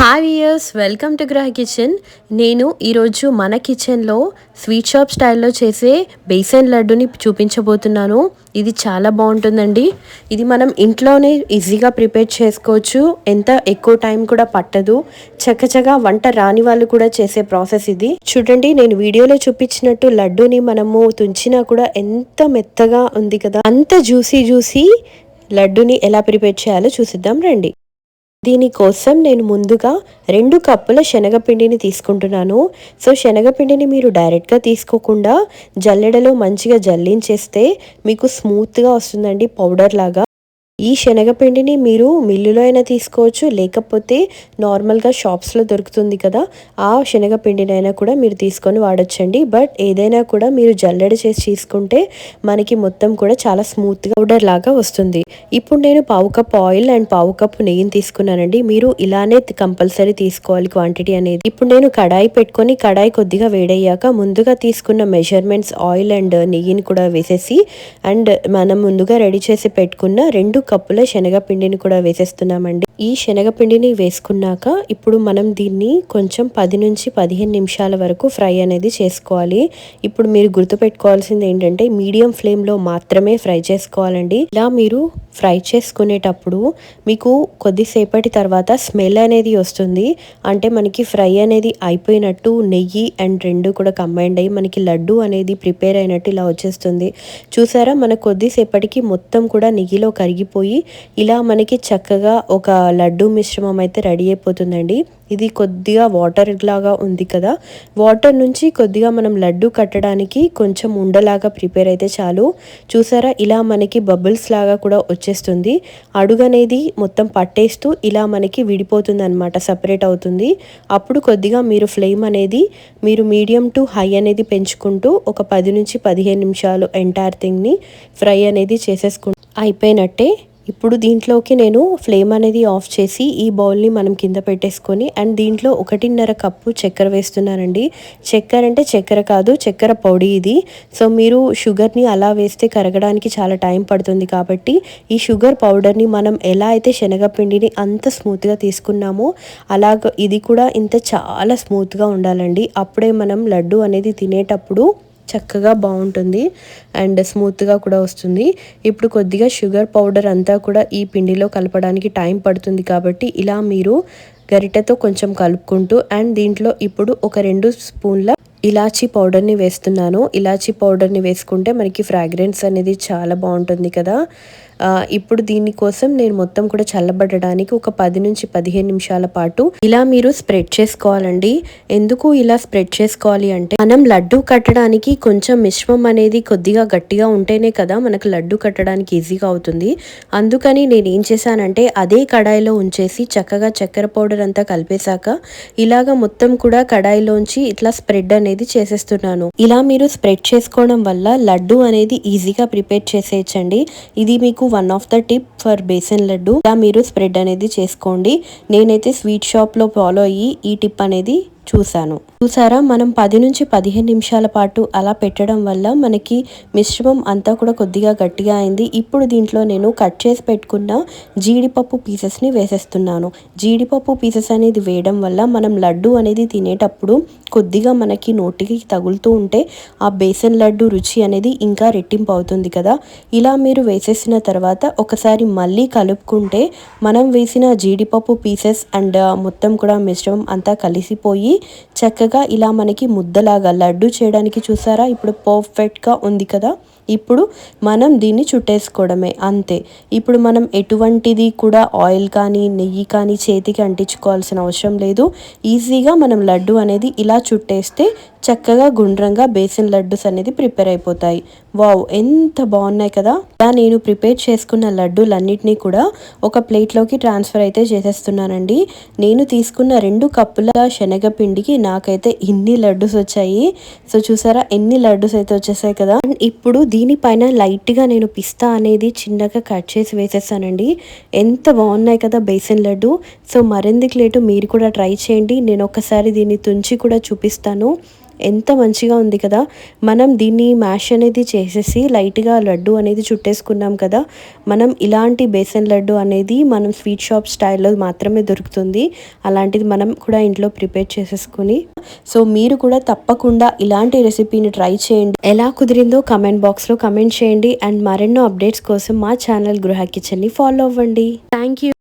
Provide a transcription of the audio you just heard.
Hi years welcome to Graha kitchen నేను ఈరోజు మన కిచెన్లో స్వీట్ షాప్ స్టైల్లో చేసే బేసన్ లడ్డుని చూపించబోతున్నాను. ఇది చాలా బాగుంటుందండి. ఇది మనం ఇంట్లోనే ఈజీగా ప్రిపేర్ చేసుకోవచ్చు. ఎంత ఎక్కువ టైం కూడా పట్టదు. చక్కచగా వంట రాని వాళ్ళు కూడా చేసే ప్రాసెస్ ఇది. చూడండి నేను వీడియోలో చూపించినట్టు లడ్డుని మనము తుంచినా కూడా ఎంత మెత్తగా ఉంది కదా. అంత జ్యూసీ జ్యూసీ లడ్డుని ఎలా ప్రిపేర్ చేయాలో చూసిద్దాం రండి. దీనికోసం నేను ముందుగా రెండు కప్పుల శనగపిండిని తీసుకుంటున్నాను. సో శనగపిండిని మీరు డైరెక్ట్గా తీసుకోకుండా జల్లెడలో మంచిగా జల్లించేస్తే మీకు స్మూత్గా వస్తుందండి పౌడర్ లాగా. ఈ శనగపిండిని మీరు మిల్లులో అయినా తీసుకోవచ్చు లేకపోతే నార్మల్గా షాప్స్లో దొరుకుతుంది కదా ఆ శనగపిండినైనా కూడా మీరు తీసుకొని వాడచ్చండి. బట్ ఏదైనా కూడా మీరు జల్లెడ చేసి తీసుకుంటే మనకి మొత్తం కూడా చాలా స్మూత్గా పౌడర్ లాగా వస్తుంది. ఇప్పుడు నేను పావు కప్ ఆయిల్ అండ్ పావు కప్ నెయ్యిని తీసుకున్నానండి. మీరు ఇలానే కంపల్సరీ తీసుకోవాలి క్వాంటిటీ అనేది. ఇప్పుడు నేను కడాయి పెట్టుకొని కడాయి కొద్దిగా వేడయ్యాక ముందుగా తీసుకున్న మెజర్మెంట్స్ ఆయిల్ అండ్ నెయ్యిని కూడా వేసేసి అండ్ మనం ముందుగా రెడీ చేసి పెట్టుకున్న రెండు కప్పుల శనగపిండిని కూడా వేసేస్తున్నామండి. ఈ శనగపిండిని వేసుకున్నాక ఇప్పుడు మనం దీన్ని కొంచెం పది నుంచి పదిహేను నిమిషాల వరకు ఫ్రై అనేది చేసుకోవాలి. ఇప్పుడు మీరు గుర్తుపెట్టుకోవాల్సింది ఏంటంటే మీడియం ఫ్లేమ్లో మాత్రమే ఫ్రై చేసుకోవాలండి. ఇలా మీరు ఫ్రై చేసుకునేటప్పుడు మీకు కొద్దిసేపటి తర్వాత స్మెల్ అనేది వస్తుంది. అంటే మనకి ఫ్రై అనేది అయిపోయినట్టు నెయ్యి అండ్ రెండు కూడా కంబైండ్ అయ్యి మనకి లడ్డు అనేది ప్రిపేర్ అయినట్టు ఇలా వచ్చేస్తుంది. చూసారా? మన కొద్దిసేపటికి మొత్తం కూడా నెయ్యిలో కరిగిపోయి ఇలా మనకి చక్కగా ఒక లడ్డు మిశ్రమం అయితే రెడీ అయిపోతుందండి. ఇది కొద్దిగా వాటర్ లాగా ఉంది కదా. వాటర్ నుంచి కొద్దిగా మనం లడ్డు కట్టడానికి కొంచెం ఉండలాగా ప్రిపేర్ అయితే చాలు. చూసారా? ఇలా మనకి బబుల్స్ లాగా కూడా వచ్చేస్తుంది. అడుగు అనేది మొత్తం పట్టేస్తూ ఇలా మనకి విడిపోతుంది అనమాట సపరేట్ అవుతుంది. అప్పుడు కొద్దిగా మీరు ఫ్లేమ్ అనేది మీరు మీడియం టు హై అనేది పెంచుకుంటూ ఒక పది నుంచి పదిహేను నిమిషాలు ఎంటైర్ థింగ్ని ఫ్రై అనేది చేసేసుకుంటూ అయిపోయినట్టే ఇప్పుడు దీంట్లోకి నేను ఫ్లేమ్ అనేది ఆఫ్ చేసి ఈ బౌల్ని మనం కింద పెట్టేసుకొని అండ్ దీంట్లో ఒకటిన్నర కప్పు చక్కెర వేస్తున్నానండి. చక్కెర అంటే చక్కెర కాదు చక్కెర పొడి ఇది. సో మీరు షుగర్ని అలా వేస్తే కరగడానికి చాలా టైం పడుతుంది కాబట్టి ఈ షుగర్ పౌడర్ని మనం ఎలా అయితే శనగపిండిని అంత స్మూత్గా తీసుకున్నామో అలాగ ఇది కూడా ఇంత చాలా స్మూత్గా ఉండాలండి. అప్పుడే మనం లడ్డు అనేది తినేటప్పుడు చక్కగా బాగుంటుంది అండ్ స్మూత్గా కూడా వస్తుంది. ఇప్పుడు కొద్దిగా షుగర్ పౌడర్ అంతా కూడా ఈ పిండిలో కలపడానికి టైం పడుతుంది కాబట్టి ఇలా మీరు గరిటెతో కొంచెం కలుపుకుంటూ అండ్ దీంట్లో ఇప్పుడు ఒక రెండు స్పూన్ల ఇలాచీ పౌడర్ని వేస్తున్నాను. ఇలాచీ పౌడర్ని వేసుకుంటే మనకి ఫ్రాగ్రెన్స్ అనేది చాలా బాగుంటుంది కదా. ఇప్పుడు దీనికోసం నేను మొత్తం కూడా చల్లబడడానికి ఒక పది నుంచి పదిహేను నిమిషాల పాటు ఇలా మీరు స్ప్రెడ్ చేసుకోవాలండి. ఎందుకు ఇలా స్ప్రెడ్ చేసుకోవాలి అంటే మనం లడ్డు కట్టడానికి కొంచెం మిశ్రమం అనేది కొద్దిగా గట్టిగా ఉంటేనే కదా మనకు లడ్డు కట్టడానికి ఈజీగా అవుతుంది. అందుకని నేను ఏం చేశానంటే అదే కడాయిలో ఉంచేసి చక్కగా చక్కెర పౌడర్ అంతా కలిపేశాక ఇలాగ మొత్తం కూడా కడాయిలోంచి ఇట్లా స్ప్రెడ్ అనేది చేసేస్తున్నాను. ఇలా మీరు స్ప్రెడ్ చేసుకోవడం వల్ల లడ్డు అనేది ఈజీగా ప్రిపేర్ చేసేయచ్చండి. ఇది మీకు one of the tip for besan laddu. ఇలా మీరు స్ప్రెడ్ అనేది చేసుకోండి. నేనైతే స్వీట్ షాప్లో ఫాలో అయ్యి ఈ టిప్ అనేది చూశాను. చూసారా? మనం పది నుంచి పదిహేను నిమిషాల పాటు అలా పెట్టడం వల్ల మనకి మిశ్రమం అంతా కూడా కొద్దిగా గట్టిగా అయింది. ఇప్పుడు దీంట్లో నేను కట్ చేసి పెట్టుకున్న జీడిపప్పు పీసెస్ని వేసేస్తున్నాను. జీడిపప్పు పీసెస్ అనేది వేయడం వల్ల మనం లడ్డు అనేది తినేటప్పుడు కొద్దిగా మనకి నోటికి తగులుతూ ఉంటే ఆ బేసన్ లడ్డు రుచి అనేది ఇంకా రెట్టింపు అవుతుంది కదా. ఇలా మీరు వేసేసిన తర్వాత ఒకసారి మళ్ళీ కలుపుకుంటే మనం వేసిన జీడిపప్పు పీసెస్ అండ్ uh, మొత్తం కూడా మిశ్రమం అంతా కలిసిపోయి చక్కగా ఇలా మనకి ముద్దలాగా లడ్డు చేయడానికి చూసారా? ఇప్పుడు పర్ఫెక్ట్గా ఉంది కదా? ఇప్పుడు మనం దీన్ని చుట్టేసుకోవడమే అంతే. ఇప్పుడు మనం ఎటువంటిది కూడా ఆయిల్ కానీ నెయ్యి కానీ చేతికి అంటించుకోవాల్సిన అవసరం లేదు. ఈజీగా మనం లడ్డు అనేది ఇలా చుట్టేస్తే చక్కగా గుండ్రంగా బేసిన్ లడ్డూస్ అనేది ప్రిపేర్ అయిపోతాయి. వావ్ ఎంత బాగున్నాయి కదా? ఇలా నేను ప్రిపేర్ చేసుకున్న లడ్డూలన్నింటినీ కూడా ఒక ప్లేట్లోకి ట్రాన్స్ఫర్ అయితే చేసేస్తున్నానండి. నేను తీసుకున్న రెండు కప్పుల శనగపిండికి నాకైతే ఇన్ని లడ్డూస్ వచ్చాయి. సో చూసారా ఎన్ని లడ్డూస్ అయితే వచ్చేసాయి కదా. ఇప్పుడు దీనిపైన లైట్గా నేను పిస్తా అనేది చిన్నగా కట్ చేసి వేసేసానండి. ఎంత బాగున్నాయి కదా బేసన్ లడ్డు. సో మరెందుకు లేటు మీరు కూడా ట్రై చేయండి. నేను ఒకసారి దీన్ని తుంచి కూడా చూపిస్తాను. ఎంత మంచిగా ఉంది కదా. మనం దీన్ని మ్యాష్ అనేది చేసేసి లైట్గా లడ్డు అనేది చుట్టేసుకున్నాం కదా. మనం ఇలాంటి బేసన్ లడ్డు అనేది మనం స్వీట్ షాప్ స్టైల్లో మాత్రమే దొరుకుతుంది. అలాంటిది మనం కూడా ఇంట్లో ప్రిపేర్ చేసేసుకుని. సో మీరు కూడా తప్పకుండా ఇలాంటి రెసిపీని ట్రై చేయండి. ఎలా కుదిరిందో కమెంట్ బాక్స్లో కమెంట్ చేయండి. అండ్ మరెన్నో అప్డేట్స్ కోసం మా ఛానల్ గృహ కిచెన్ని ఫాలో అవ్వండి. Thank you